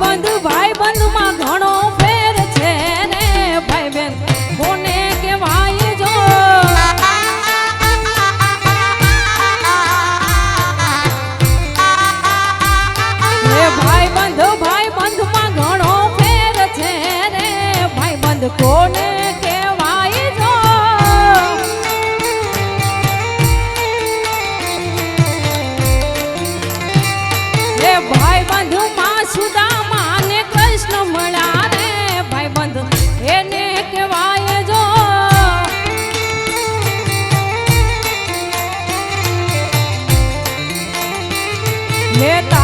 ભાઈ બંધ ભાઈ બંધમાં ઘણો ફેર છે ને ભાઈ બેન કોને કહેવાય જો? હે ભાઈ બંધ ઘણો ફેર છે ને ભાઈબંધ, કોને કહેવાય જો? હે ભાઈ બંધમાં સુદામા Eita!